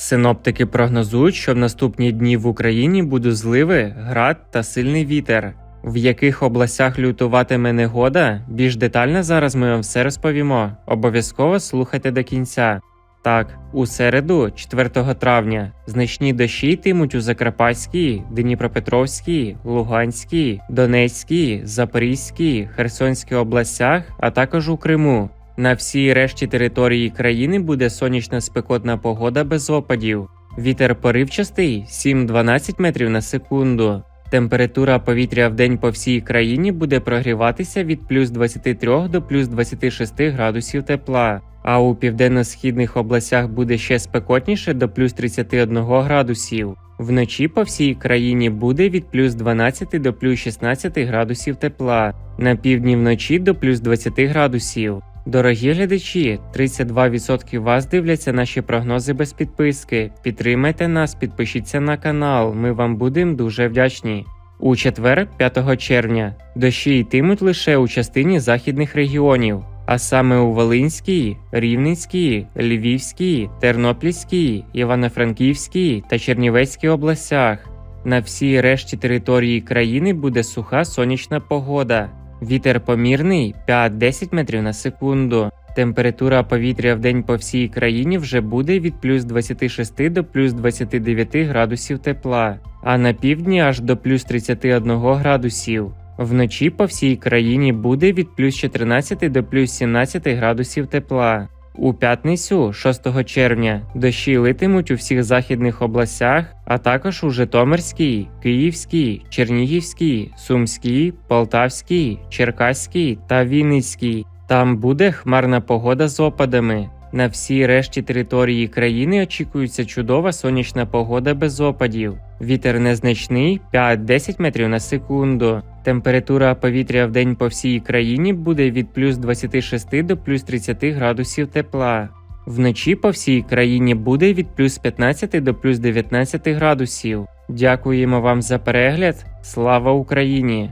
Синоптики прогнозують, що в наступні дні в Україні будуть зливи, град та сильний вітер. В яких областях лютуватиме негода? Більш детально зараз ми вам все розповімо. Обов'язково слухайте до кінця. Так, у середу, 4 травня, значні дощі йтимуть у Закарпатській, Дніпропетровській, Луганській, Донецькій, Запорізькій, Херсонській областях, а також у Криму. На всій решті території країни буде сонячна спекотна погода без опадів. Вітер поривчастий 7-12 метрів на секунду. Температура повітря в день по всій країні буде прогріватися від плюс 23 до плюс 26 градусів тепла, а у південно-східних областях буде ще спекотніше до плюс 31 градусів. Вночі по всій країні буде від плюс 12 до плюс 16 градусів тепла, на півдні вночі до плюс 20 градусів. Дорогі глядачі, 32% вас дивляться наші прогнози без підписки. Підтримайте нас, підпишіться на канал. Ми вам будемо дуже вдячні. У четвер, 5 червня, дощі йтимуть лише у частині західних регіонів, а саме у Волинській, Рівненській, Львівській, Тернопільській, Івано-Франківській та Чернівецькій областях. На всій решті території країни буде суха сонячна погода. Вітер помірний 5-10 метрів на секунду. Температура повітря в день по всій країні вже буде від плюс 26 до плюс 29 градусів тепла, а на півдні аж до плюс 31 градусів. Вночі по всій країні буде від плюс 14 до плюс 17 градусів тепла. У п'ятницю, 6 червня, дощі литимуть у всіх західних областях, а також у Житомирській, Київській, Чернігівській, Сумській, Полтавській, Черкаській та Вінницькій. Там буде хмарна погода з опадами. На всій решті території країни очікується чудова сонячна погода без опадів. Вітер незначний 5-10 метрів на секунду. Температура повітря в день по всій країні буде від плюс 26 до плюс 30 градусів тепла. Вночі по всій країні буде від плюс 15 до плюс 19 градусів. Дякуємо вам за перегляд. Слава Україні!